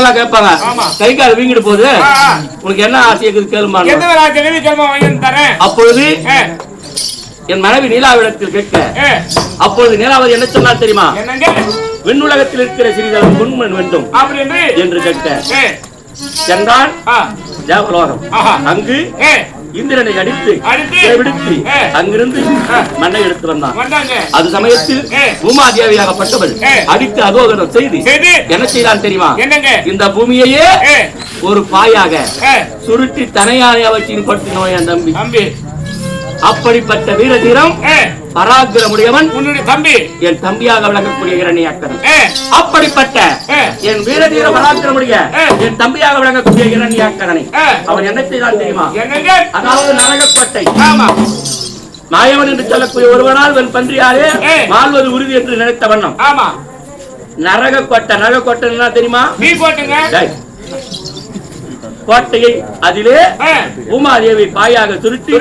எல்லாம் கேட்பாங்க. கை கால் வீங்கிட்டு போகுது. உனக்கு என்ன ஆசை இருக்குது கேளுமா எந்த ராஜா வெள்ளிக்கிழமை வாங்கி தரேன். அப்பொழுது ஏ, என் மனைவி நீலாவிடத்தில் கேட்க ஏ, அப்பொழுது நீலாவதி என்ன சொன்னார் தெரியுமா? விண்ணுலகத்தில் இருக்கிற சிறிதளவு பொன்மண் வேண்டும் என்று? சென்றான் தேவலோகம். அங்கு ஏ, இந்திரனை அடித்து விடுத்து. அங்கிருந்து. மண்ணை எடுத்து வந்தான் அது சமயத்தில். பூமாதேவியாகப்பட்டவள். அடித்து அதோகரம் செய்து என்ன செய்தான் தெரியுமா? இந்த பூமியையே ஒரு பாயாக சுருட்டி தனையானை வச்சு தம்பி தம்பி அப்படிப்பட்ட வீரதீரம் ஏ, பராக்கிரமுடையவன் உன்னுடைய தம்பி. என் தம்பியாக விளங்கக்கூடிய இரணியாக்கரன் அப்படிப்பட்ட என் வீரதீர பராக்கிரமுடைய ஏ. என் தம்பியாக விளங்கக்கூடிய இரணியாக்கரனை. அவன் என்ன செய்தான் தெரியுமா? அதாவது நரகக்கட்டை ஆமா. மாயவன் என்று சொல்லக்கூடிய ஒருவனால் வெண் பன்றியாரே. வாழ்வது உறுதி என்று நினைத்த வண்ணம். ஆமா. நரக கோட்டை நரக கோட்டை தெரியுமா? நீ போட்டுங்க. கோட்டையை அதிலே ஏ, பூமாதேவி பாயாக சுருட்டி.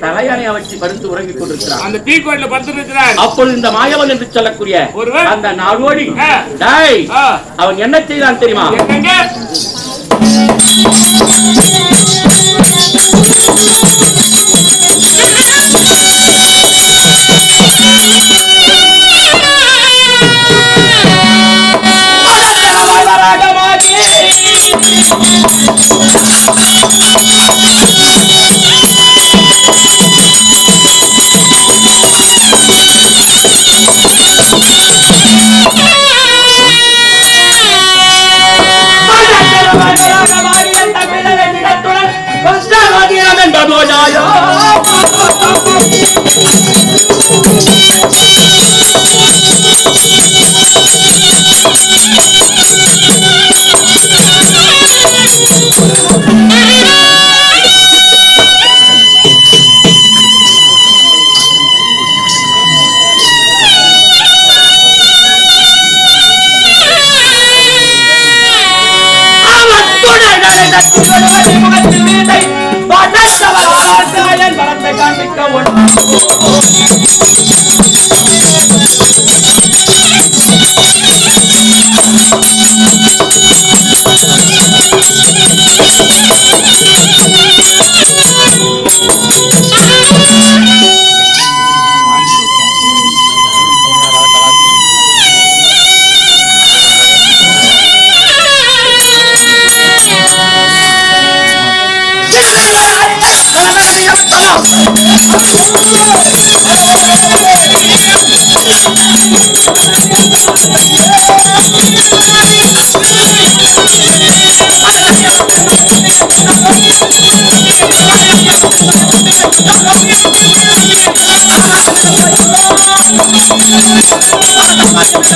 தலையணை வச்சு படுத்து உறங்கிக் கொண்டிருக்கிறார் அந்த டீ கோயில படுத்து இருக்கிறார் அப்பொழுது இந்த மாயவன் என்று சொல்லக்கூடிய. அந்த நாடோடி. டேய். அவன் என்ன செய்தான் தெரியுமா Thank you.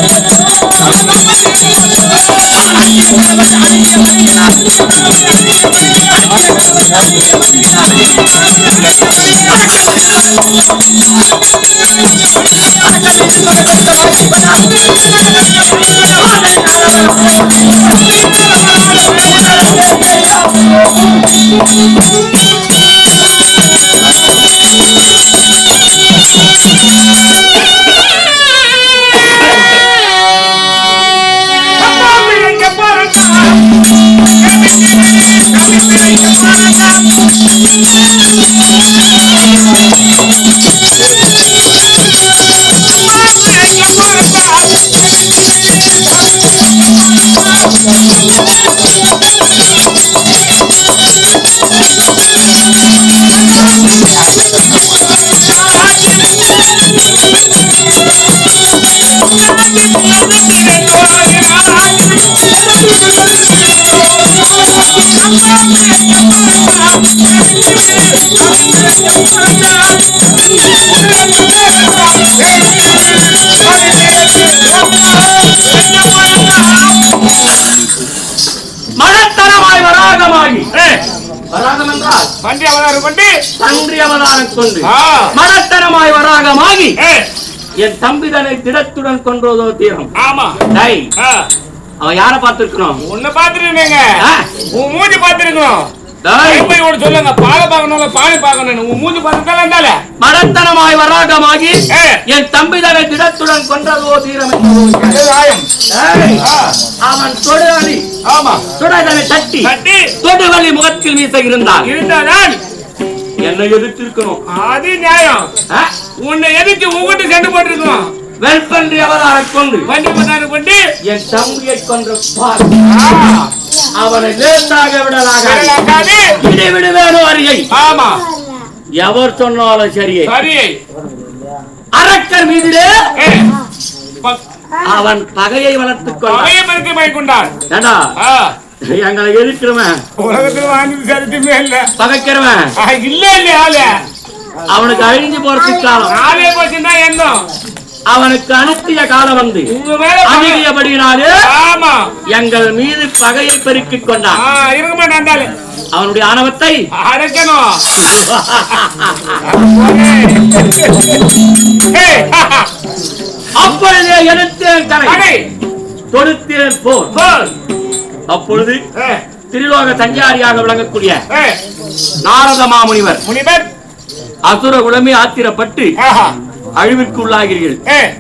என்னங்க மனத்தரமாய் வராகம் என்றால் வண்டி அவதாரம் கொண்டு தன்றி அவதாரம் கொண்டு ஆ. மனத்தரமாய் வராகமாகி என் தம்பிதனை திடத்துடன் கொன்றதோ தீரம். ஆமா. ஆ, அவன் யார பார்த்திருக்கணும் உன்னை பாத்துருந்தேங்க ஆ? உன் மூஞ்சி போய் சொல்லுங்க பாலை பார்க்கணும்ல பானை பார்க்கணும் உன் மூஞ்சி இருந்தாலே. மடத்தனமாய் வராகமாகி. என் தம்பிதனை திடத்துடன் கொன்றதோ தீரமே அவன் தொடுவலி ஆமா. தொடர்தனை தட்டி. கட்டி தொடுவலி முகத்தில் வீச இருந்தான் இருந்தாதான் என்னை எதிர்த்திருக்கணும். அது நியாயம்? உன்னை எதிர்த்து உங்ககிட்ட சண்டை போட்டிருக்கோம் வெல்பன்றி அவதாரை கொண்டு வண்டி பண்ணாரு கொண்டு என் தம்பியை கொன்ற பார். அவனை லேசாக விடலாக விரலாக்காது. இடி விடுவேனோ அறியை ஆமா. எவர் சொன்னாலும் சரியே. சரி அரக்கர் மீதிலே அவன் பகையை வளர்த்துக் கொண்டான். எங்களை எதிர்க்கிறவன் பகைக்கிறவன் இல்ல. இல்ல ஆளு. அவனுக்கு அழிஞ்சு போறதுக்கு காலம். ஆளே போச்சுன்னா எண்ணம் அவனுக்கு அனுப்பிய காலம் வந்து அணுகியபடியினாலே எங்கள் மீது பகையை பெருக்கிக் கொண்டான். அவனுடைய ஆணவத்தை அடைக்கணும். அப்பொழுதே எடுத்தேன் கரை தொடுத்தேன் போர். அப்பொழுது திருலோக சஞ்சாரியாக விளங்கக்கூடிய நாரத மாமுனிவர் முனிவர். அசுர குலமே ஆத்திரப்பட்டு அழிவிற்கு உள்ளாகிறீர்கள்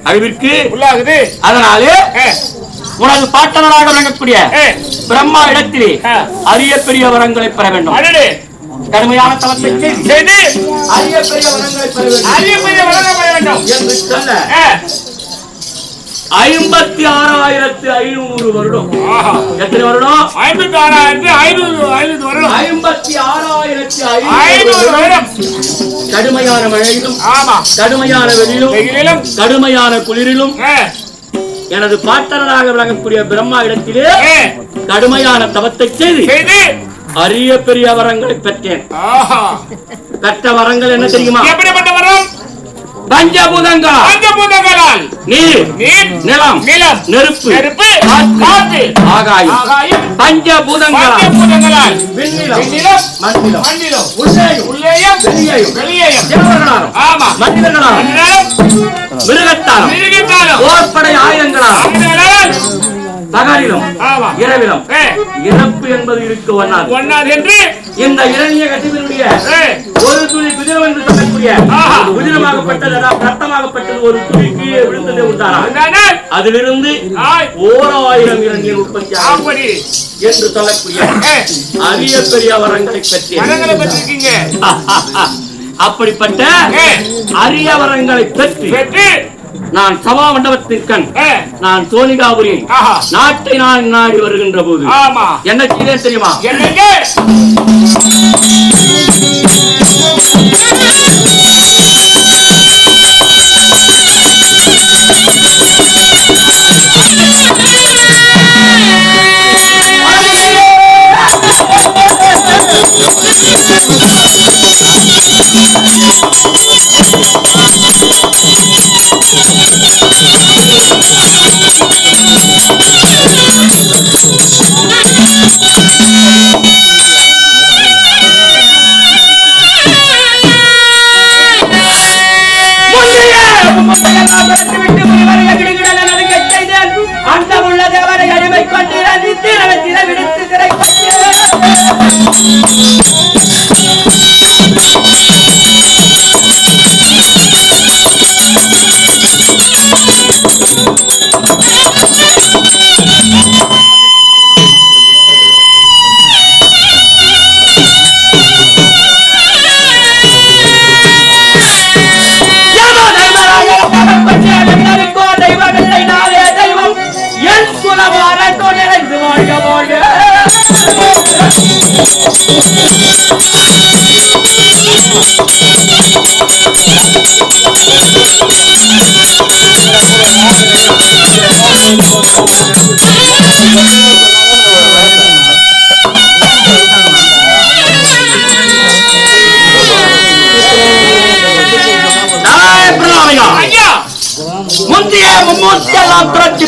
அழிவிற்கு உள்ளாகுது. அதனாலே உனது பாட்டனராக விளங்கக்கூடிய பிரம்மா இடத்திலே. அரிய பெரிய வரங்களை பெற வேண்டும். கடுமையான தவத்தை செய்து அரிய பெரிய வரங்களை பெற வேண்டும். அரிய பெரிய வழக்கம் பெற வேண்டும். என்று சொல்ல ஐம்பத்தி ஆறாயிரத்து ஐநூறு வருடம். எத்தனை வருடம்? ஐம்பத்தி ஆறாயிரத்தி ஐநூறு ஐநூறு வருடம். ஐம்பத்தி ஆறாயிரத்தி ஐநூறு வருடம். கடுமையான மழையிலும் ஆமா. கடுமையான வெயிலிலும் கடுமையான குளிரிலும் எனது பாட்டனராக விளங்கக்கூடிய பிரம்மா இடத்திலே கடுமையான தவத்தை செய்து அரிய பெரிய வரங்களை பெற்றேன். பெற்ற வரங்கள் என்ன தெரியுமா? எப்படிப்பட்ட வரம் பஞ்சபூதங்களா. பஞ்சபூதங்களால். நீர் நீர் நிலம் நிலம் நெருப்பு நெருப்பு காற்று ஆகாயம். ஆகாயம். பஞ்சபூதங்களா பஞ்சபூதங்களால். விண்ணிலம் விண்ணிலம் மண்ணிலம் மண்ணிலும். உள்ளேயும் உள்ளேயும் வெளியேயும் வெளியேயும். தேவர்களாலும் ஆமா. மனிதர்களாலும் மிருகத்தாலும் மிருகத்தாலும். போர்ப்படை ஆயுதங்களாலும் ஆயுதங்களால் பகலிலும் இரவிலும். இறப்பு என்பது இருக்க ஒண்ணாது. ஒண்ணாது என்று? இந்த இரணிய கட்டிவினுடைய ஏய், ஒரு துளி குதிரம் என்று சொல்லக்கூடிய. குதிரமாகப்பட்டது அதாவது ரத்தமாகப்பட்டது ஒரு துளி கீழே விழுந்ததே அதனால் அதிலிருந்து ஓர் ஆயிரம் இரணியல் உற்பத்தி ஆகும் அப்படி என்று சொல்லக்கூடிய அரிய பெரிய வரங்களை பெற்றிருக்கீங்க. அப்படிப்பட்ட அரிய வரங்களை பெற்று பெற்று நான் சபா மண்டபத்தின் கண் ஏய், நான் சோனிகாபுரி ஆஹா. நாட்டை நான் நாடி வருகின்ற போது. என்ன செய்தேன் தெரியுமா? என்னங்க?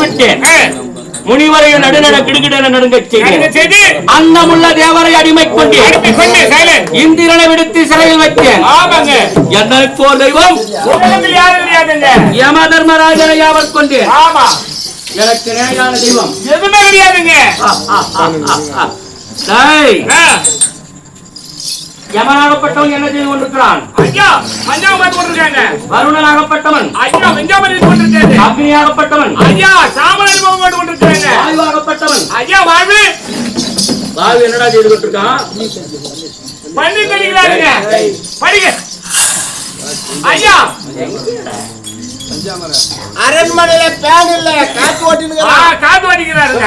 விட்டேன் ஏய், முனிவரையும் நடுநட கிடுகிடன நடுங்க செய்து அன்னமுள்ள தேவரை அடிமை கொண்டு இந்திரனை விடுத்து சிறையில் வைத்தேன். எனக்கு ஒரு தெய்வம் யம தர்மராஜனை யாவர் கொண்டேன் ஆமா. எனக்கு நிலையான தெய்வம். எதுவுமே கிடையாதுங்க. யமனாகப்பட்டவன் என்ன செய்து கொண்டிருக்கிறான்? ஐயா பார்த்து கொண்டிருக்காங்க வருணனாகப்பட்டவன். ஐயா வெஞ்சாமல் இருந்து கொண்டிருக்காரு அக்னியாகப்பட்டவன். ஐயா சாமலை போட்டு கொண்டிருக்காங்க வாயுவாகப்பட்டவன். ஐயா வாழ்வு. வாயு என்னடா செய்து கொண்டிருக்கான்? பண்ணி கழிக்கிறாருங்க படிங்க. ஐயா. அரண்மனையில பேன் இல்ல காத்து ஓட்டினுங்க. காத்து வடிக்கிறாருங்க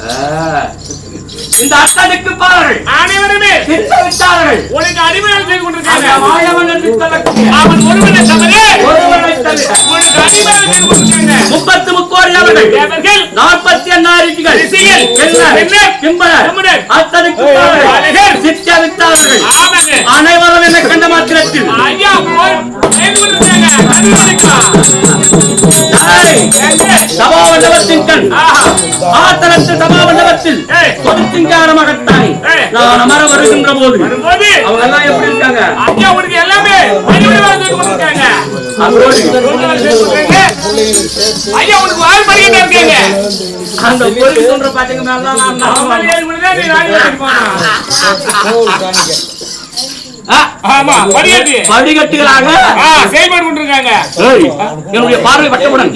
ஆ. இந்த அத்தனுக்கு பாருங்கள். அனைவருமே திட்டமிட்டார்கள் உனக்கு அடிமையாக செய்து அந்த கொண்டிருக்காங்க வாயவன் என்று சொல்லக்கூடிய அவன் ஒருவனை தவறு ஒருவனை தவிர உனக்கு அடிமையாக செய்து கொண்டிருக்காங்க முப்பத்து முக்கோடி அவர்கள் நாற்பத்தி எண்ணாயிரத்திகள் என்ன அத்தனுக்கு பாருங்கள். திட்டமிட்டார்கள் ஆமாங்க. அனைவரும் என்ன கண்ட மாத்திரத்தில். ஐயா போய் சபாமண்டபத்தின் கண் சபாமண்டபத்தில் ஏய். கொடுத்திங்காரமாகத்தானே ஏய். நான் அமர வருகின்ற போது அவங்க எல்லாம் எப்படி இருக்காங்க? உனக்கு எல்லாமே அந்த கோயில் சொல்ற பாத்தீங்க மேல நான் அவன் ஏறி விழுந்தா நீ ராணி வீட்டுக்கு போனா. ஆ, ஆமா படிக்கட்டு வடிகட்டுகளாக ஆ செயல்பாடு கொண்டிருக்காங்க என்னுடைய பார்வை பேரு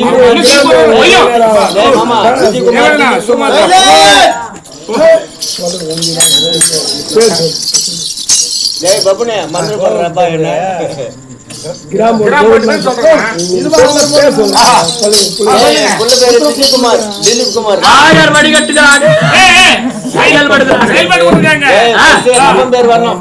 திலீப் குமார் திலீப் குமார் ஆயர் வடிகட்டுகளாக. ஏய், ஏய், செயல்படுகிறார்கள். செயல்பாடு கொண்டிருக்காங்க. ஏய், ஆ. எங்க அப்பன் பேர் வரணும்.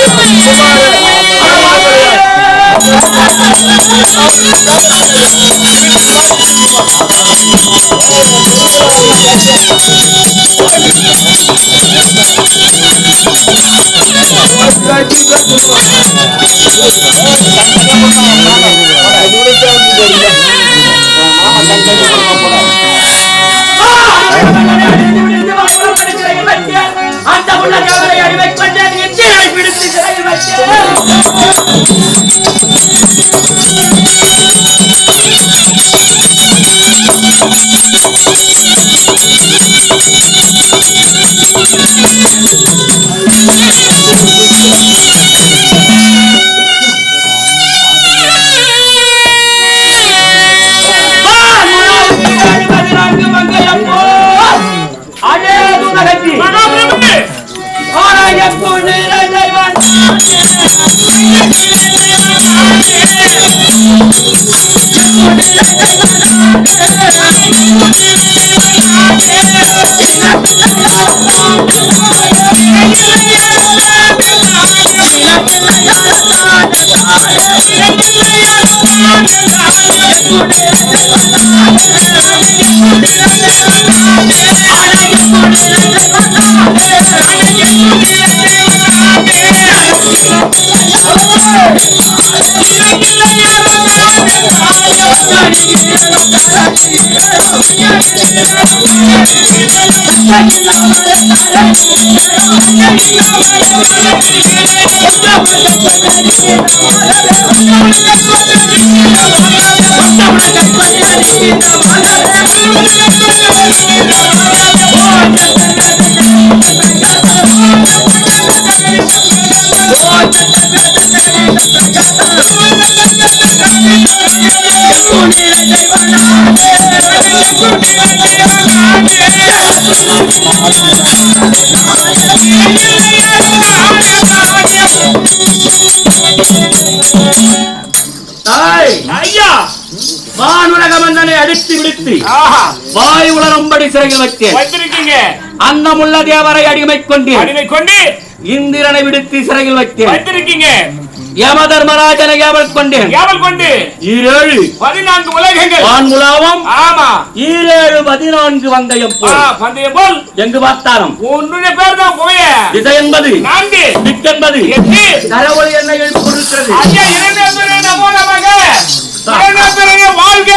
அந்த உள்ள கவலை அடிமை கொண்டேன் I'm தாய் ஐயா வானுலக மன்னனை அடித்து விடுத்து வாய் உலரும்படி சிறையில் வைத்தேன். அன்னமுள்ள தேவரை அடிமை கொண்டேன் அடிமை கொண்டு இந்திரனை விடுத்து சிறையில் வைத்தேன். ஏவல் கொண்டேன்? யாவல் கொண்டு ஈரேழு பதினான்கு உலகங்கள். வான்முலாவும் ஆமா. ஈரேழு பதினான்கு வந்தயம் போல். பந்தயம் போல். எங்கு பார்த்தாலும். உன்னுடைய பேர் தான் போய திசை என்பது நான்கு. திக்கென்பது எட்டு. தரவொளி என்ன எழுதி கொண்டிருக்கிறது ஐயா இரண்டாவது நமோ நமக வாழ்க.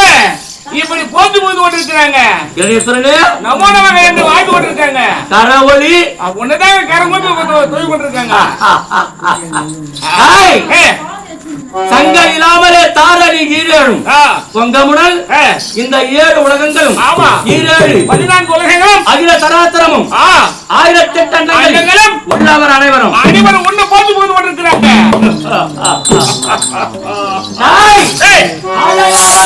இப்படி போந்து போது கொண்டிருக்கிறாங்க இளைஞர்களே நமோ நமக என்று வாழ்ந்து கொண்டிருக்காங்க கரவொலி ஒண்ணுதான் கரங்கோட்டு தொழில் கொண்டிருக்காங்க சங்க இல்லாமலே தாரணி ஈரேழும். ஏ, இந்த ஏழு உலகங்களும். ஆமா. ஈரேழு. பதினான்கு உலகங்களும். அகில தராத்தரமும் ஆ, ஆயிரத்தெட்டு அண்டங்களும் அண்டங்களும் உள்ளவர் அனைவரும். அனைவரும் ஒண்ணு. போட்டு போது கொண்டிருக்கிறாங்க. ஏய், அழகாக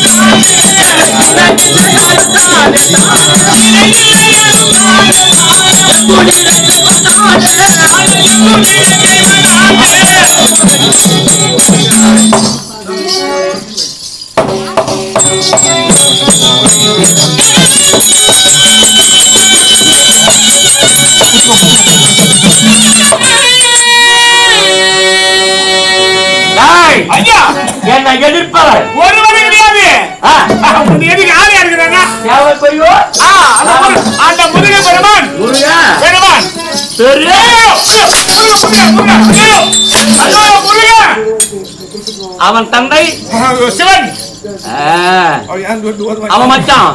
யாவர் ஏய், அவன் தந்தை சிவன் ஆ, அவன் மச்சான்.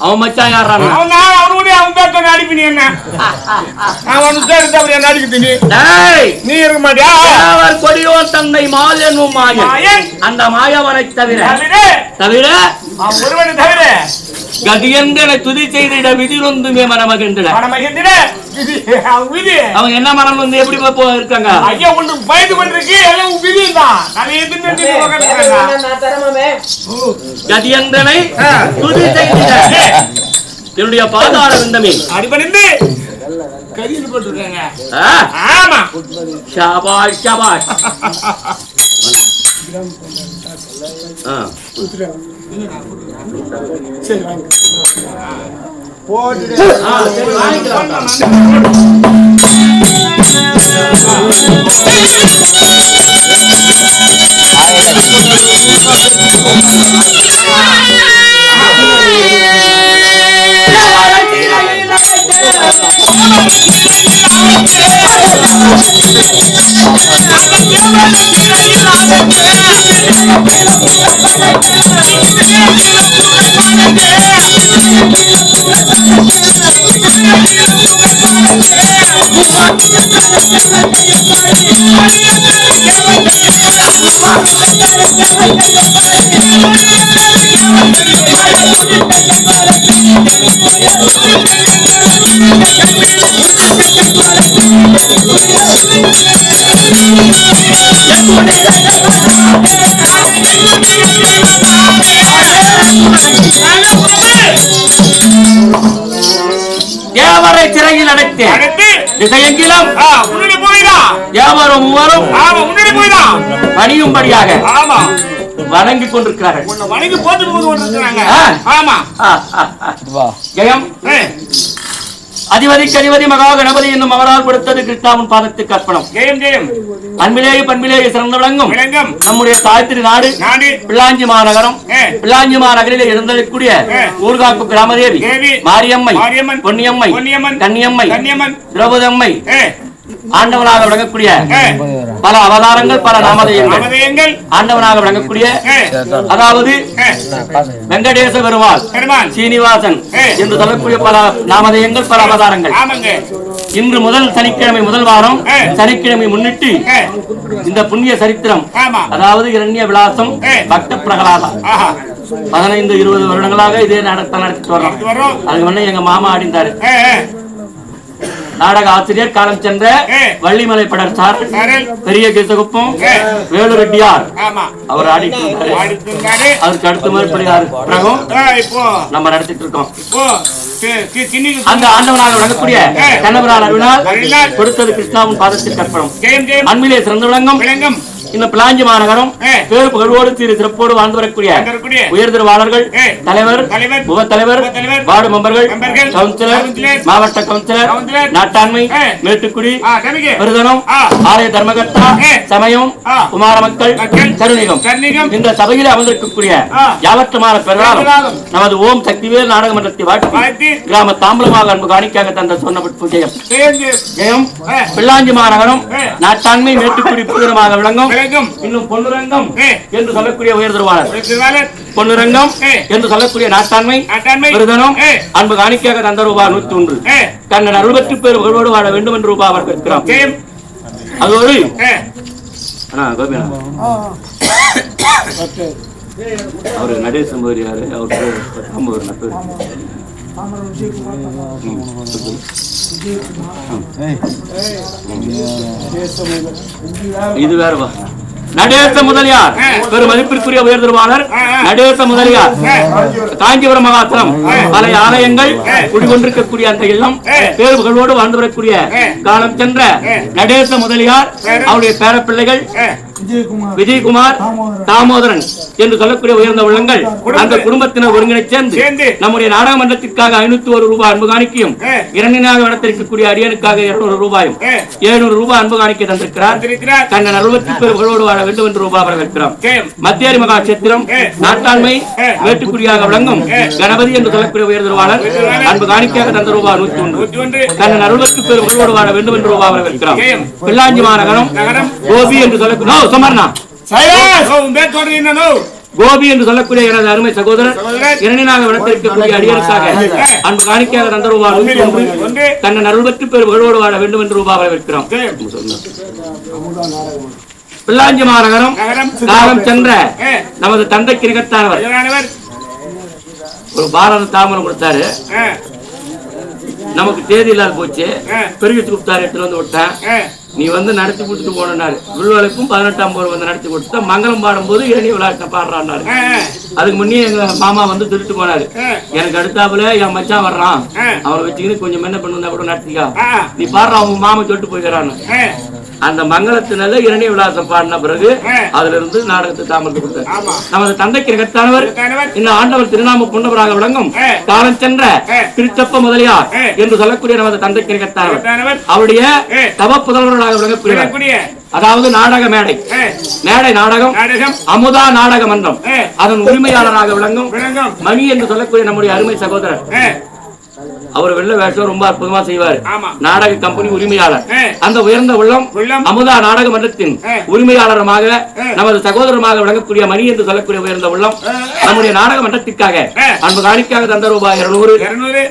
அவன் மச்சான் யாரானா அவன் அவனுடைய அவன் பேர் சொன்ன அடிப்பு நீ என்ன அவன் சேர்த்து அப்படி என்ன அடிக்குது நீ டேய். நீ இருக்க மாட்டியா தேவர் கொடியோன் தந்தை மால் என்னும் மாயன். அந்த மாயவனை தவிர தவிர. ஒருவனை தவிர. கதியென்று என துதி செய்திட விதிலொந்துமே மனமகின்றன அவன அவங்க என்ன மனம் வந்து எப்படி போ இருக்காங்க? ஐயா ஒன்று பயந்து கொண்டிருக்கு எல்லாம் விதி தான். கதியந்தனை துதி என்னுடைய பாதார விந்தமே. அடிபணிந்து கதியில் போட்டுருக்காங்க. ஆமா. ஷாபாஷ் ஷாபாஷ். ஆ, ஆ, சரி, வாங்கிக்கலாம். தேவரை அடைத்து அடுத்து திசையெங்கிலும் ஆ, முன்னாடி போயிடா தேவரும் மூவரும் ஆமா முன்னாடி பணியும்படியாக ஆமா. வணங்கிக் கொண்டிருக்கிறார்கள். உன்னை வணங்கி போட்டு கொண்டிருக்கிறாங்க. ஆமா. ஜெயம். அதிபதிக்கு அதிபதி மகா கணபதி என்னும் அவரால் கொடுத்தது கிருஷ்ணாவின் பாதத்துக்கு அர்ப்பணம் அன்பிலேயே பண்பிலேயே சிறந்து விளங்கும் நம்முடைய தாய் திரு நாடு பிள்ளாஞ்சி மாநகரம். பிள்ளாஞ்சி மாநகரில் இருந்தக்கூடிய. ஊர்காப்பு கிராமதேவி தேவி. மாரியம்மை மாரியம்மன். பொன்னியம்மை. கன்னியம்மை திரௌபதம்மை ஆண்டவனாக விளங்கக்கூடிய பல அவதாரங்கள் பல நாமதேயங்கள். ஆண்டவனாக விளங்கக்கூடிய அதாவது வெங்கடேச பெருமாள் சீனிவாசன். என்று சொல்லக்கூடிய பல நாமதேயங்கள் பல அவதாரங்கள். இன்று முதல் சனிக்கிழமை முதல் வாரம். சனிக்கிழமை முன்னிட்டு இந்த புண்ணிய சரித்திரம் அதாவது இரண்ய விலாசம். பக்த பிரகலாதம் ஆஹா. பதினைந்து இருபது வருடங்களாக இதே நடத்த நடத்திட்டு வர்றோம். அதுக்கு முன்ன எங்க மாமா அடிந்தாரு. நாடக ஆசிரியர் காலம் சென்ற. வள்ளிமலை படர் சாரல். பெரிய கேசகுப்பம். வேலு ரெட்டியார் அவர் ஆடிட்டு இருந்தாரு அதுக்கு அடுத்த ஆ, இப்போ. நம்ம நடத்திட்டு இருக்கோம். அந்த ஆண்டவனாக விளங்கக்கூடிய ஏ. கண்ணபுரால் அருவினால் கொடுத்தது கிருஷ்ணாவின் பாதத்தில் கற்பனம். மண்மிலே சிறந்து விளங்கம். இந்த பிளாஞ்சி மாநகரம். பேரு திரு சிறப்போடு வாழ்ந்து வரக்கூடிய ஏ. தலைவர் உப தலைவர் வார்டு மெம்பர்கள் கவுன்சிலர் மாவட்ட கவுன்சிலர் நாட்டாண்மை. மேட்டுக்குடி விருதனம். ஆலய தர்மகர்த்தா. சமயம். குமார மக்கள் கருணிகம் இந்த சபையில் அமர்ந்திருக்கக்கூடிய. யாவற்றமான பெருநாளும் நமது ஓம் சக்திவேல் நாடக மன்றத்தை வாழ்த்தி கிராம தாம்பலமாக அன்பு காணிக்காக தந்த சொன்ன ஜெயம். பிள்ளாஞ்சி மாநகரம். நாட்டாண்மை மேட்டுக்குடி புதினமாக விளங்கும் விளங்கும் இன்னும் பொன்னுரங்கம். என்று சொல்லக்கூடிய உயர்திருவாளர் திருவாளர். பொன்னுரங்கம். என்று சொல்லக்கூடிய நாட்டாண்மை விருதனம். அன்பு காணிக்கையாக தந்த ரூபாய் நூத்தி ஒன்று கண்ணன் அறுபத்தி பேர் புகழோடு வாழ வேண்டும் என்று ரூபாய் அவர் கேட்கிறோம் ஜெயம் அதோடு கோபி அண்ணா. அவரு மாதிரியாரு இது வேறவா. நடேச முதலியார். பெரும் மதிப்பிற்குரிய உயர்திருவாளர் நடேச முதலியார். காஞ்சிபுரம் மகாசனம். பல ஆலயங்கள் குடிகொண்டிருக்கக்கூடிய அந்த இல்லம் பேரு புகழோடு வாழ்ந்து வரக்கூடிய காலம் சென்ற நடேச முதலியார் அவருடைய பேரப்பிள்ளைகள் விஜயகுமார் தாமோதரன் என்று சொல்லக்கூடிய உயர்ந்த உள்ளங்கள் அந்த குடும்பத்தினர் ஒருங்கிணைச் சேர்ந்து நம்முடைய நாடக மன்றத்திற்காக ஐநூத்தி ஒரு ரூபாய் அன்பு காணிக்கையும். இரண்டினாக இடத்திற்கக்கூடிய அரியனுக்காக இருநூறு ரூபாயும். எழுநூறு ரூபாய் அன்பு காணிக்கை தந்திருக்கிறார். தங்கள் அறுபத்தி பேர் புகழோடு வாழ வேண்டும் என்று ரூபாய் வரவேற்கிறோம். ஜெயம் மத்தியாரி மகா சேத்திரம். நாட்டாண்மை ஏ. மேட்டுக்குடியாக விளங்கும் கணபதி என்று சொல்லக்கூடிய உயர்திருவாளர் அன்பு காணிக்கையாக தந்த ரூபாய் நூத்தி ஒன்று. தங்கள் அறுபத்தி பேர் புகழோடு வாழ வேண்டும் என்று ரூபாய் வரவேற்கிறோம். பிள்ளாஞ்சி மாநகரம் நகரம் கோபி என்று சொல்லக்கூடிய நோ? கோபி என்று சொல்லக்கூடிய எனது அருமை சகோதரர். இரண்டினாக விடத்திருக்கக்கூடிய அடியனுக்காக அன்பு காணிக்கையாக தந்த ரூபாய் ஒன்று தன்னை பேர் புகழோடு வாழ வேண்டும் என்று ரூபாய் வரவேற்கிறோம். பிள்ளாஞ்சி மாநகரம் நகரம் காலம் சென்ற. நமது தந்தை கிரிகத்தானவர் ஐயனானவர் ஒரு பாரத தாமரம் கொடுத்தாரு. நமக்கு தேதி இல்லாத போச்சு. பெருகிட்டு கொடுத்தாரு எடுத்துட்டு வந்து விட்டேன் நீ வந்து நடத்தி கொடுத்துட்டு போனாரு வில்வலைக்கும் பதினெட்டாம் போர் வந்து நடத்தி கொடுத்தா மங்களம் பாடும்போது இரணி விளையாட்ட பாடுறான்னாரு. அதுக்கு முன்னே எங்க மாமா வந்து திருட்டு போனாரு. எனக்கு அடுத்தாப்புல என் மச்சான் வர்றான். அவனை வச்சுக்கின்னு கொஞ்சம் என்ன பண்ணுந்தா கூட நடத்திக்கா. நீ பாடுற அவங்க மாமா சொல்லிட்டு போய்க்கிறான்னு அந்த மங்களத்தினால இரணி விலாசம் பாடின பிறகு. அதுல இருந்து நாடகத்தை தாமரத்தை கொடுத்தாரு. நமது தந்தைக்கு கணவர் இந்த ஆண்டவர் திருநாம புண்டவராக விளங்கும். காலம் சென்ற. திருச்சப்ப முதலியார். என்று சொல்லக்கூடிய நமது தந்தைக்கு நிகழ்த்தானவர் கணவர் அவருடைய. தவ புதல்வராக விளங்கக்கூடியவர். விடக்கூடிய அதாவது நாடக மேடை. மேடை நாடகம் அமுதா நாடக மன்றம் அதன் உரிமையாளராக விளங்கும் மணி என்று சொல்லக்கூடிய நம்முடைய அருமை சகோதரர். அவர் வெள்ள வேஷம் ரொம்ப அற்புதமா செய்வார் நாடக கம்பெனி உரிமையாளர். அந்த உயர்ந்த உள்ளம். அமுதா நாடக மன்றத்தின். உரிமையாளருமாக. நமது சகோதரமாக விளங்கக்கூடிய மணி என்று சொல்லக்கூடிய உயர்ந்த உள்ளம். நம்முடைய நாடக மன்றத்திற்காக. அன்பு காணிக்காக தந்த ரூபாய் இருநூறு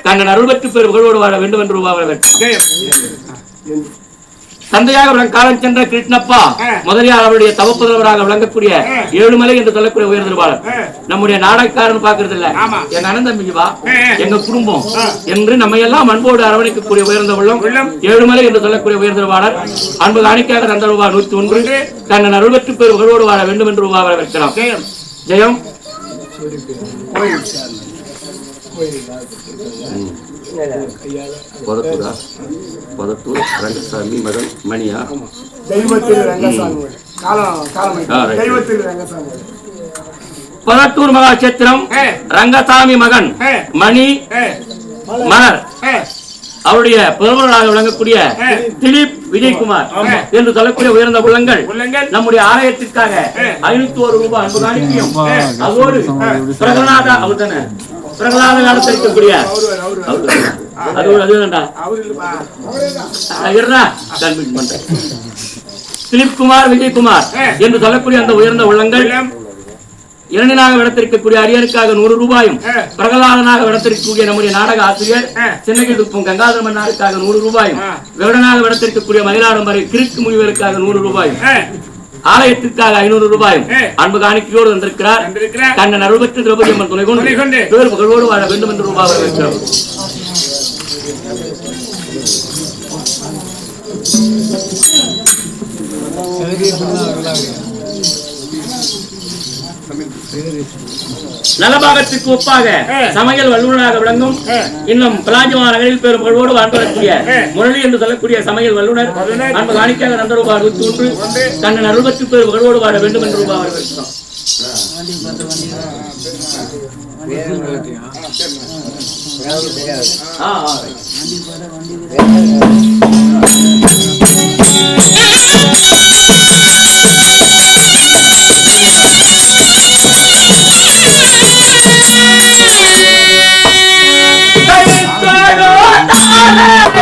தங்கள் அருள் பெற்று பேர் புகழோடு வாழ வேண்டும் என்று ரூபாய் ஜெயம் தந்தையாக விளங்க காலம் சென்ற கிருஷ்ணப்பா. முதலியார் அவருடைய தவப்புதல்வராக விளங்கக்கூடிய. ஏழுமலை என்று சொல்லக்கூடிய உயர்ந்திருப்பாளர் ஆ. நம்முடைய நாடகக்காரன் பாக்குறது இல்ல. எங்க அண்ணன் தம்பிக்கு வா. எங்க குடும்பம். என்று நம்ம எல்லாம் அன்போடு அரவணைக்கக்கூடிய உயர்ந்த உள்ளம். ஏழுமலை என்று சொல்லக்கூடிய உயர்ந்திருப்பாளர் அன்பு காணிக்காக தந்த ரூபாய் நூத்தி ஒன்று. தன்னை அருள் பெற்று பேர் புகழோடு வாழ வேண்டும் என்று ரூபாய் வரவேற்கிறோம் ஜெயம் ஜெயம் பொதத்தூரா பொதத்தூர் ரங்கசாமி மதன் மணியா? தெய்வத்திரு ரங்கசாமி. தெய்வத்திரு ரங்கசாமி. மகாட்சேத்திரம் ஆ ரங்கசாமி மகன் மணி மலர். அவருடைய புதல்வராக விளங்கக்கூடிய. திலீப் விஜயகுமார். என்று சொல்லக்கூடிய உயர்ந்த உள்ளங்கள் நம்முடைய ஆலயத்திற்காக. ஐநூத்தி ஒரு ரூபாய் அன்பு காணிக்கையும். அதோடு பிரகலாத அவர் தானே பிரகலாத காலத்தில் இருக்கக்கூடிய? அது அது வேண்டா அவரு இல்லப்பா இருடா பண்றேன் குமார் விஜயகுமார். என்று சொல்லக்கூடிய அந்த உயர்ந்த உள்ளங்கள் இரண்டினாக விடத்திருக்கக்கூடிய அரியருக்காக நூறு ரூபாயும். பிரகலாதனாக விடத்திருக்கக்கூடிய நம்முடைய நாடக ஆசிரியர் ஆ. சின்னகிதுப்பும் கங்காதர மன்னாருக்காக நூறு ரூபாயும் ஆ. விகடனாக விடத்திருக்கக்கூடிய மயிலாடம்பரை கிறுக்கு முனிவருக்காக நூறு ரூபாயும் ஆலயத்திற்காக ஐநூறு ரூபாயும். அன்பு காணிக்கையோடு வந்திருக்கிறார். கண்ணன் அருள்பெற்று திரௌபதி அம்மன் துணை கொண்டு. பேர் புகழோடு வாழ வேண்டும் என்று ரூபாய் வரவேற்கிறோம் நலபாகத்திற்கு ஒப்பாக சமையல் வல்லுநராக விளங்கும் இன்னும் பிளாஜிமா நகரில் பெரும் புகழோடு வாழ்ந்து வரக்கூடிய முரளி என்று சொல்லக்கூடிய சமையல் வல்லுநர் அன்பு காணிக்காக நந்த ரூபாய் அறுபத்தி ஒன்று. தன்னை அறுபத்தி பேர் புகழோடு வாழ வேண்டும் என்று ரூபாய் வரவேற்கிறோம் ஆ, ஆ.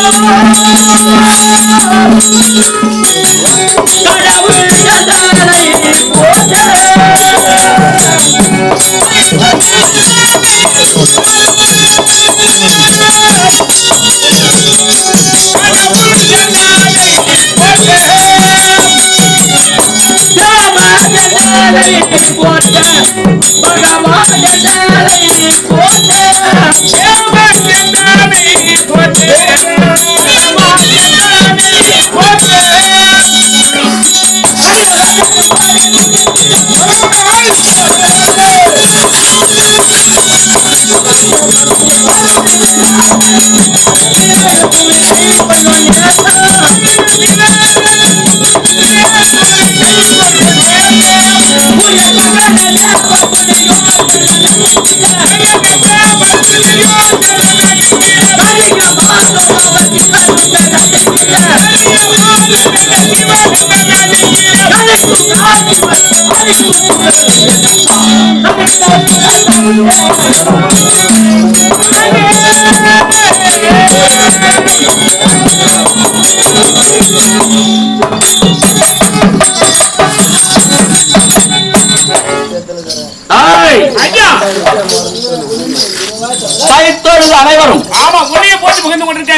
Thank you.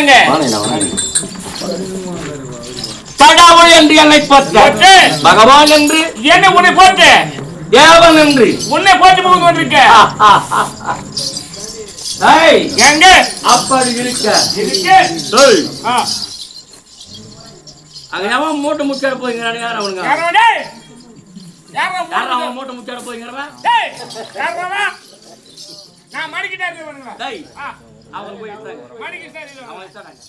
கொண்டிருக்காங்க கடவுள் என்று என்னை போற்ற. பகவான் என்று. என்ன உன்னை போட்டு தேவன் என்று. உன்னை போட்டு புகுந்து கொண்டிருக்க. எங்க அப்படி இருக்க. இருக்கு. சொல் அங்க எவன் மூட்டை முச்சாட போய்ங்கிறானு யார் அவனுங்க? யாரோ டேய் யாரோ யார் அவன் மூட்டை முச்சாட போய்ங்கிறவன் நான் மடிக்கிட்டே இருக்கேன் டேய் ஆ அவன்